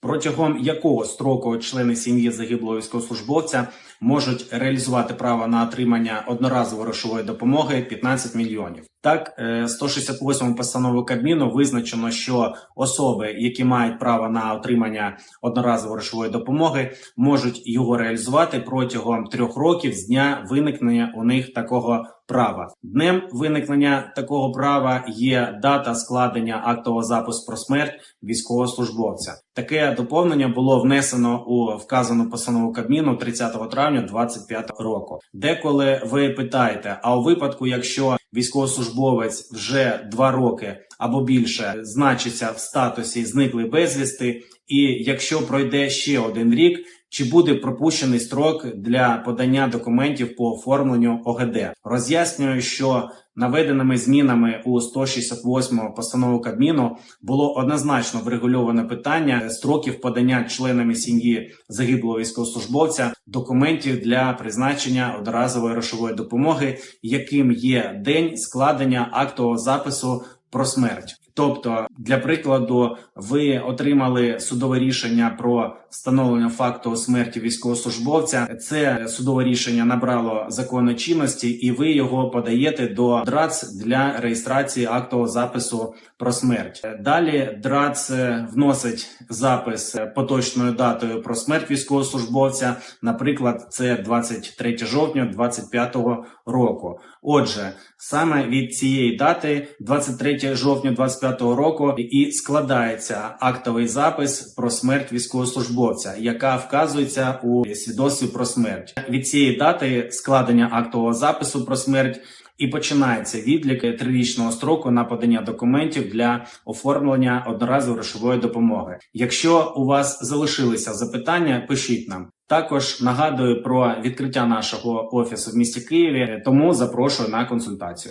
протягом якого строку члени сім'ї загиблого військовослужбовця можуть реалізувати право на отримання одноразової грошової допомоги 15 мільйонів. Так, е, 168 постановою Кабміну визначено, що особи, які мають право на отримання одноразової грошової допомоги, можуть його реалізувати протягом трьох років з дня виникнення у них такого права. Днем виникнення такого права є дата складення актового запису про смерть військовослужбовця. Таке доповнення було внесено у вказану постанову Кабміну 30 травня 2025 року. Деколи ви питаєте: а у випадку, якщо військовослужбовець вже два роки або більше значиться в статусі зниклий безвісти, і якщо пройде ще один рік. Чи буде пропущений строк для подання документів по оформленню ОГД? Роз'яснюю, що наведеними змінами у 168 постанову Кабміну було однозначно врегульоване питання строків подання членами сім'ї загиблого військовослужбовця документів для призначення одноразової грошової допомоги, яким є день складення актового запису про смерть. Тобто, для прикладу, ви отримали судове рішення про встановлення факту смерті військовослужбовця. Це судове рішення набрало законної чинності, і ви його подаєте до ДРАЦ для реєстрації актового запису про смерть. Далі ДРАЦ вносить запис поточною датою про смерть військовослужбовця. Наприклад, це 23 жовтня 2025 року. Отже, саме від цієї дати, 23 жовтня 2025 року, і складається актовий запис про смерть військовослужбовця, яка вказується у свідоцтві про смерть. Від цієї дати складення актового запису про смерть. І починається відлік трирічного строку на подання документів для оформлення одноразової грошової допомоги. Якщо у вас залишилися запитання, пишіть нам. Також нагадую про відкриття нашого офісу в місті Києві, тому запрошую на консультацію.